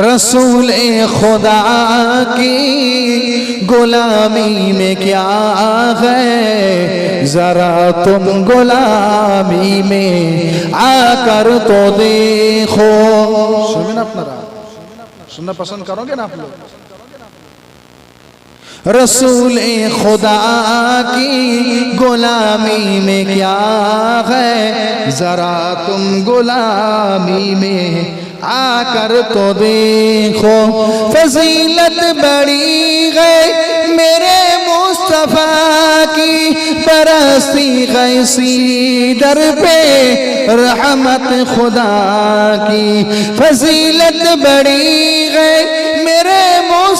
رسول خدا کی غلامی میں کیا ہے؟ ذرا تم غلامی میں آ کر تو دیکھو۔ سننا اپنا رہا۔ سننا پسند کرو گے نا آپ لوگ؟ رسول خدا کی غلامی میں کیا ہے؟ ذرا تم غلامی میں में आकर तो देखो फजीलत बड़ी है मेरे मुस्तफ़ा की बरसी गैसी दर पे रहमत खुदा की फजीलत बड़ी है मेरे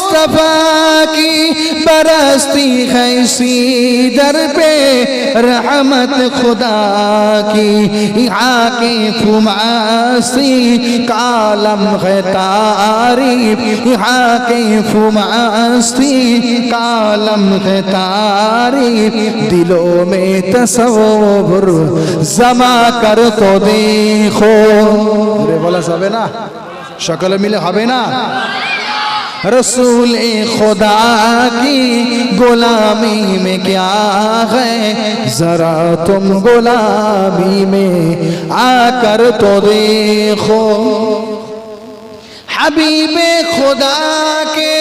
مصطفیٰ کی برستی خیسی در پہ رحمت خدا کی آنکھیں فماسی کالم ہے تعریف آنکھیں فماسی کالم ہے تعریف دلوں میں تصور জমা কর তো দেখো বলা যাবে না সকালে মিলে হবে না رسول خدا کی غلامی میں کیا ہے؟ ذرا تم غلامی میں آ کر تو دیکھو۔ حبیب خدا کے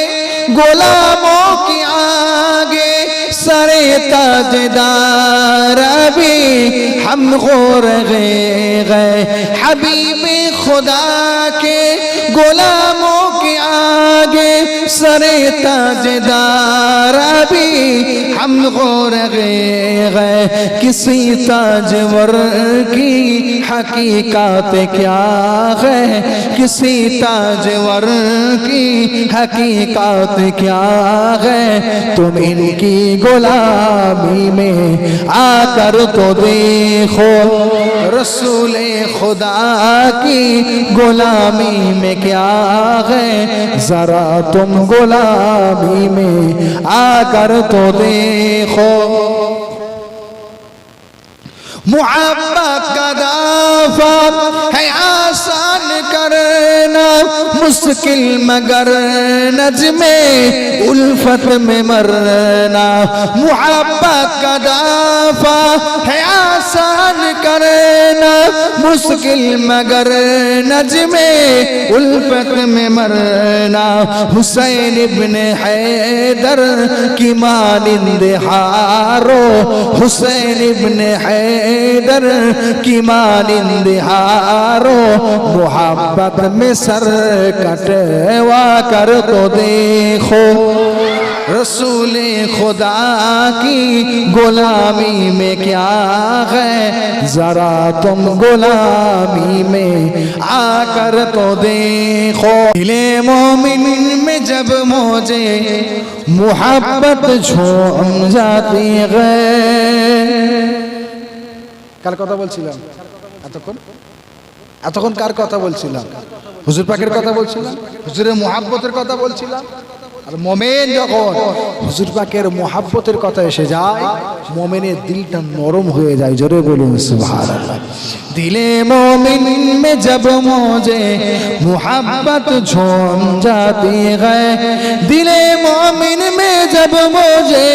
غلاموں کی آگے سر تاجدار ابھی ہم غور گئے گئے حبیب خدا کے غلاموں লাগে সরে তাজদার بھی ہم غورغ گئے کسی تاجور کی حقیقت کیا ہے؟ کسی تاجور کی حقیقت کیا ہے؟ تم ان کی غلامی میں آ کر تو دیکھو، رسول خدا کی گلابی میں کیا ہے؟ ذرا تم گلابی میں آ کر تو دیکھو محبت کا دافع ہے آسان کر مرنا مشکل مگر نجم الفت میں مرنا محبت کا دافع ہے آسان کرنا مشکل مگر نجم الفت میں مرنا حسین ابن حیدر کی مانند ہارو حسین ابن حیدر کی مانند ہارو محبت में सर कटवा कर तो देखो रसूल खुदा की गुलामी में क्या है जरा तुम गुलामी में आकर तो देखो दिले मोमिन में जब मुझे मोहब्बत झूम जाती है কার কথা বলছিলাম এতক্ষণ এতক্ষণ কার কথা বলছিলাম হুজুর পাকের কথা বলছিলাম? হুজুরের মহাব্বতের কথা বলছিলাম? আর মোমেন যখন হুজুর পাকের মহাব্বতের কথা এসে যায়, মোমেনের দিলটা নরম হয়ে যায়। জোরে বলুন দিলে মোমিন মে মজে মোজে মোহাব্বত ঝোম দিয়ে গায়ে। দিলে মোমিন মে জব মজে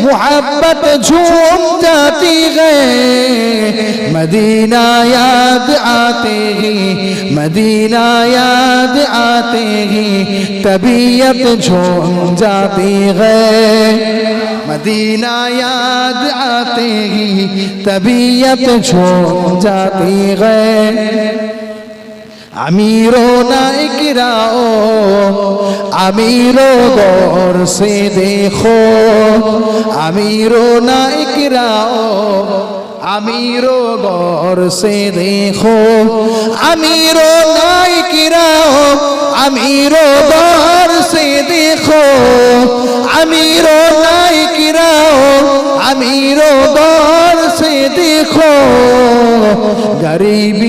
محبت جھوم جاتی ہے مدینہ یاد آتے ہی مدینہ یاد آتے ہی طبیعت جھوم جاتی ہے مدینہ یاد آتے ہی طبیعت جھوم جاتی ہے আমিরো নাইকিরাও আমিরো দর সে দেখো। আমিরো নাইকিরাও আমিরো দর সে দেখো। আমিরো নাইকিরাও আমিরো দর সে দেখো। আমিরো নাইকিরাও আমিরো দর সে দেখো। গরিব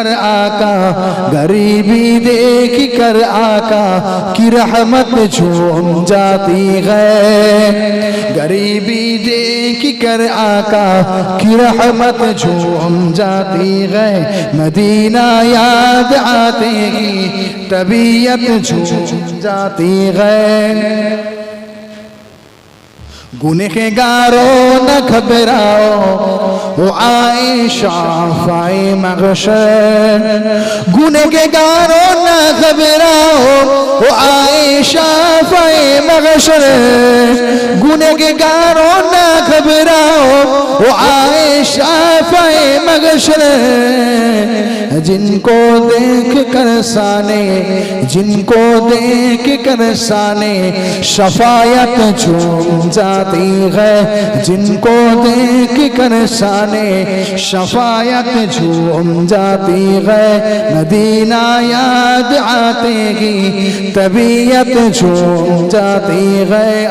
کر آقا، غریبی دیکھ کر آقا، کی رحمت جھوم جاتی ہے۔ غریبی دیکھ کر آقا، کی رحمت جھوم جاتی ہے۔ مدینہ یاد آتے ہی طبیعت جھوم جاتی ہے۔ گنہگاروں نہ گھبراؤ عائشہ فائی مغشر گنہگاروں نہ گھبراؤ عائشہ فائی مغشر گنہگاروں نہ گھبراؤ عائشہ شافع مغشر جن کو دیکھ کر سانے، جن کو دیکھ کر سانے شفایت جھوم جاتی ہے۔ جن کو دیکھ کر سانے شفایت جھوم جاتی ہے۔ مدینہ یاد آتے گی طبیعت جھوم جاتی ہے۔